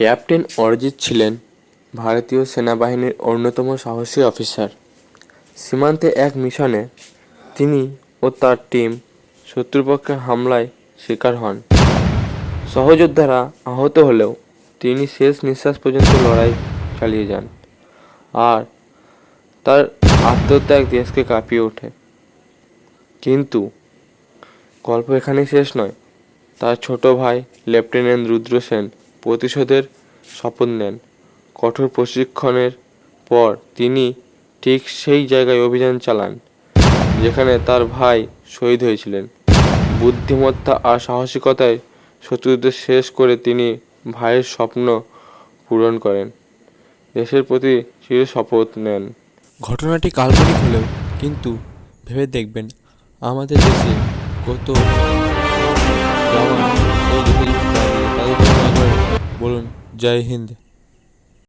Captain Arijit ছিলেন ভারতীয় সেনাবাহিনীর অন্যতম সাহসী অফিসার। সীমান্তে এক মিশনে তিনি ও তার টিম শত্রুপক্ষের হামলায় শিকার হন। সহযোদ্ধারা আহত হলেও তিনি শেষ নিঃশ্বাস পর্যন্ত লড়াই চালিয়ে যান আর তার আত্মত্যাগ দেশকে কাঁপিয়ে ওঠে। কিন্তু গল্প এখানেই শেষ নয়। তার ছোট ভাই লেফটেন্যান্ট রুদ্র সেন প্রতিশোধের শপথ নেন। কঠোর প্রশিক্ষণের পর তিনি ঠিক সেই জায়গায় অভিযান চালান, যেখানে তার ভাই শহীদ হয়েছিলেন। বুদ্ধিমত্তা আর সাহসিকতায় শত্রুদের শেষ করে তিনি ভাইয়ের স্বপ্ন পূরণ করেন। দেশের প্রতি চির শপথ নেন। ঘটনাটি কাল্পনিক হলেও কিন্তু ভেবে দেখবেন, আমাদের দেশে কত জয় হিন্দ।